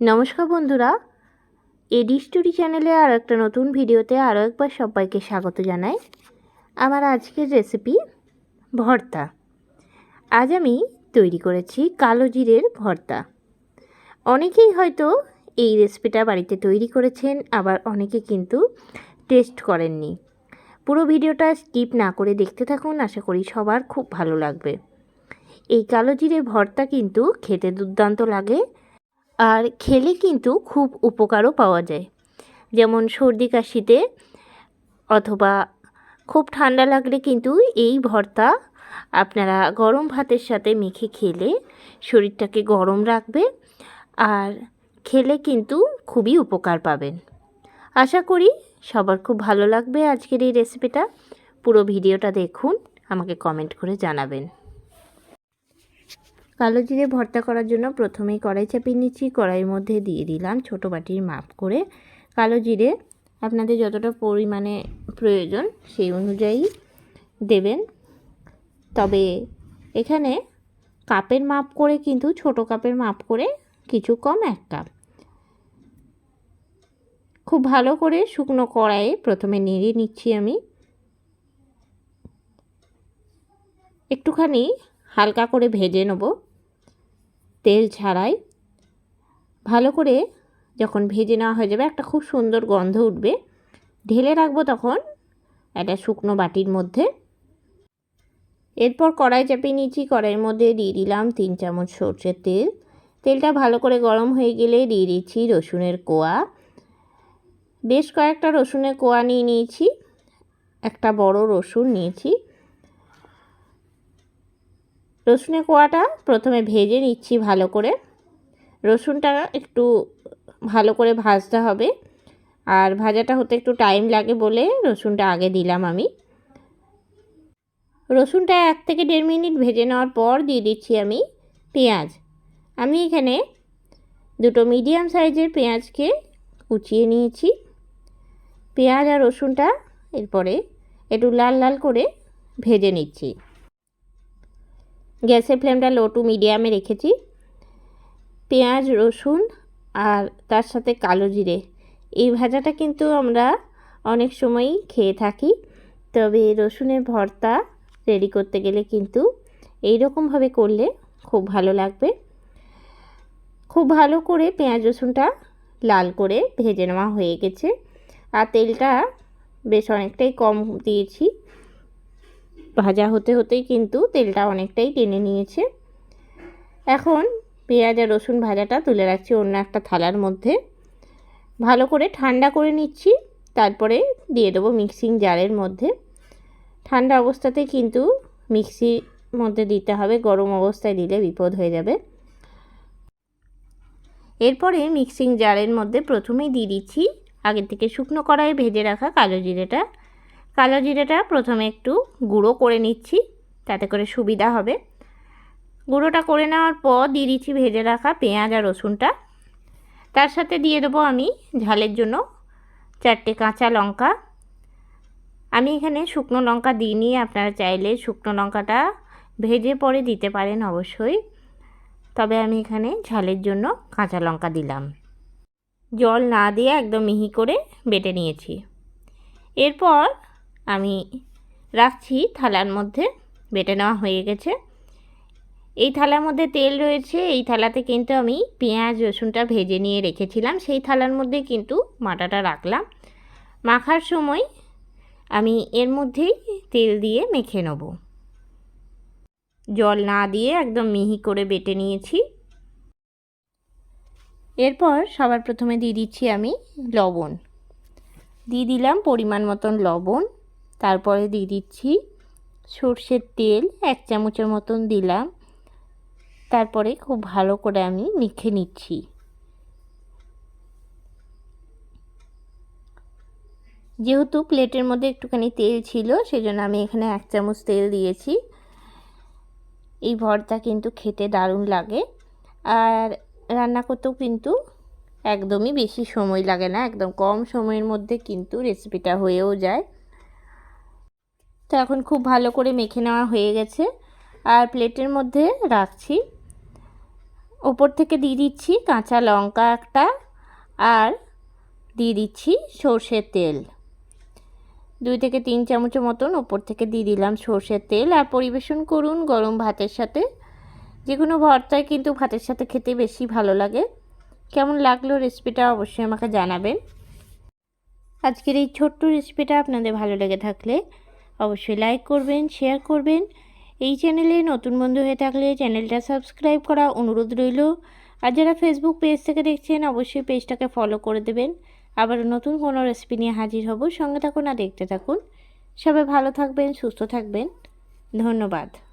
নমস্কার বন্ধুরা, এডি স্টোরি চ্যানেলে আর একটা নতুন ভিডিওতে আরও একবার সবাইকে স্বাগত জানাই। আমার আজকের রেসিপি ভর্তা। আজ আমি তৈরি করেছি কালো জিরের ভর্তা। অনেকেই হয়তো এই রেসিপিটা বাড়িতে তৈরি করেছেন, আবার অনেকে কিন্তু টেস্ট করেননি। পুরো ভিডিওটা স্কিপ না করে দেখতে থাকুন, আশা করি সবার খুব ভালো লাগবে। এই কালো জিরে ভর্তা কিন্তু খেতে দুর্দান্ত লাগে আর খেলে কিন্তু খুব উপকারও পাওয়া যায়। যেমন সর্দি কাশিতে অথবা খুব ঠান্ডা লাগলে কিন্তু এই ভর্তা আপনারা গরম ভাতের সাথে মেখে খেলে শরীরটাকে গরম রাখবে আর খেলে কিন্তু খুবই উপকার পাবেন। আশা করি সবার খুব ভালো লাগবে আজকের এই রেসিপিটা পুরো ভিডিওটা দেখুন, আমাকে কমেন্ট করে জানাবেন। কালো জিরে ভর্তা করার জন্য প্রথমেই কড়াই চাপিয়ে নিচ্ছি। কড়াইয়ের মধ্যে দিয়ে দিলাম ছোটো বাটির মাপ করে কালো জিরে। আপনাদের যতটা পরিমাণে প্রয়োজন সেই অনুযায়ী দেবেন। তবে এখানে কাপের মাপ করে কিন্তু ছোট কাপের মাপ করে কিছু কম এক কাপ। খুব ভালো করে শুকনো কড়াইয়ে প্রথমে নেড়ে নিচ্ছি আমি। একটুখানি হালকা করে ভেজে নেব। তেল ছাড়াই ভালো করে যখন ভেজে নেওয়া হয়ে যাবে, একটা খুব সুন্দর গন্ধ উঠবে। ঢেলে রাখব তখন একটা শুকনো বাটির মধ্যে। এরপর কড়াই চাপিয়ে নিয়েছি, কড়াইয়ের মধ্যে দিয়ে দিলাম তিন চামচ সর্ষের তেল। তেলটা ভালো করে গরম হয়ে গেলে দিয়ে দিচ্ছি রসুনের কোয়া। বেশ কয়েকটা রসুনের কোয়া নিয়ে নিয়েছি, একটা বড় রসুন নিয়েছি। রসুনের কোয়াটা প্রথমে ভেজে নিচ্ছি ভালো করে। রসুনটা একটু ভালো করে ভাজতে হবে। আর ভাজাটা হতে একটু টাইম লাগে বলে রসুনটা আগে দিলাম আমি। রসুনটা এক থেকে দেড় মিনিট ভেজে নেওয়ার পর দিয়ে দিচ্ছি আমি পেঁয়াজ। আমি এখানে দুটো মিডিয়াম সাইজের পেঁয়াজকে কুচিয়ে নিয়েছি। পেঁয়াজ আর রসুনটা এরপরে একটু লাল লাল করে ভেজে নিচ্ছি। গ্যাসের ফ্লেমটা লো টু মিডিয়ামে রেখেছি। পেঁয়াজ, রসুন আর তার সাথে কালো জিরে। এই ভাজাটা কিন্তু আমরা অনেক সময়ই খেয়ে থাকি, তবে রসুনের ভর্তা রেডি করতে গেলে কিন্তু এই রকমভাবে করলে খুব ভালো লাগবে। খুব ভালো করে পেঁয়াজ, রসুনটা লাল করে ভেজে নেওয়া হয়ে গেছে। আর তেলটা বেশ অনেকটাই কম দিয়েছি। ভাজা হতে হতেই কিন্তু তেলটা অনেকটাই টেনে নিয়েছে। এখন পেঁয়াজ আর রসুন ভাজাটা তুলে রাখছি অন্য একটা থালার মধ্যে। ভালো করে ঠান্ডা করে নিচ্ছি, তারপরে দিয়ে দেবো মিক্সিং জারের মধ্যে। ঠান্ডা অবস্থাতে কিন্তু মিক্সির মধ্যে দিতে হবে, গরম অবস্থায় দিলে বিপদ হয়ে যাবে। এরপরে মিক্সিং জারের মধ্যে প্রথমেই দিয়ে দিচ্ছি আগের থেকে শুকনো কড়াইয়ে ভেজে রাখা কালো জিরেটা। কালো জিরেটা প্রথমে একটু গুঁড়ো করে নিচ্ছি, তাতে করে সুবিধা হবে। গুঁড়োটা করে নেওয়ার পর দিয়ে দিচ্ছি ভেজে রাখা পেঁয়াজ আর রসুনটা। তার সাথে দিয়ে দেবো আমি ঝালের জন্য চারটে কাঁচা লঙ্কা। আমি এখানে শুকনো লঙ্কা দিইনি, আপনারা চাইলে শুকনো লঙ্কাটা ভেজে পরে দিতে পারেন অবশ্যই। তবে আমি এখানে ঝালের জন্য কাঁচা লঙ্কা দিলাম। জল না দিয়ে একদম মিহি করে বেটে নিয়েছি। এরপর আমি রাখছি থালার মধ্যে, বেটে নেওয়া হয়ে গেছে। এই থালার মধ্যে তেল রয়েছে, এই থালাতে কিন্তু আমি পেঁয়াজ, রসুনটা ভেজে নিয়ে রেখেছিলাম। সেই থালার মধ্যে কিন্তু মাটাটা রাখলাম। মাখার সময় আমি এর মধ্যেই তেল দিয়ে মেখে নেব। জল না দিয়ে একদম মিহি করে বেটে নিয়েছি। এরপর সবার প্রথমে দিয়ে দিচ্ছি আমি লবণ। দিয়ে দিলাম পরিমাণ মতন লবণ। তারপরে দিয়ে দিচ্ছি সর্ষের তেল এক চামচের মতন দিলাম। তারপরে খুব ভালো করে আমি মেখে নিচ্ছি। যেহেতু প্লেটের মধ্যে একটুখানি তেল ছিল, সেজন্য আমি এখানে এক চামচ তেল দিয়েছি। এই ভর্তা কিন্তু খেতে দারুণ লাগে। আর রান্না করতেও কিন্তু একদমই বেশি সময় লাগে না, একদম কম সময়ের মধ্যে কিন্তু রেসিপিটা হয়েও যায়। তো এখন খুব ভালো করে মেখে নেওয়া হয়ে গেছে। আর প্লেটের মধ্যে রাখছি। ওপর থেকে দিয়ে দিচ্ছি কাঁচা লঙ্কা একটা আর দিয়ে দিচ্ছি সর্ষের তেল। দুই থেকে তিন চামচের মতন ওপর থেকে দিয়ে দিলাম সর্ষের তেল। আর পরিবেশন করুন গরম ভাতের সাথে। যে কোনো ভর্তায় কিন্তু ভাতের সাথে খেতে বেশি ভালো লাগে। কেমন লাগল রেসিপিটা অবশ্যই আমাকে জানাবেন। আজকের এই ছোট্ট রেসিপিটা আপনাদের ভালো লেগে থাকলে অবশ্যই লাইক করবেন শেয়ার করবেন। এই চ্যানেলে নতুন বন্ধু হয়ে থাকলে চ্যানেলটা সাবস্ক্রাইব করা অনুরোধ রইল। আর যারা ফেসবুক পেজ থেকে দেখছেন, অবশ্যই পেজটাকে ফলো করে দেবেন। আবার নতুন কোনো রেসিপি নিয়ে হাজির হব। সঙ্গে থাকুন আর দেখতে থাকুন। সবাই ভালো থাকবেন, সুস্থ থাকবেন। ধন্যবাদ।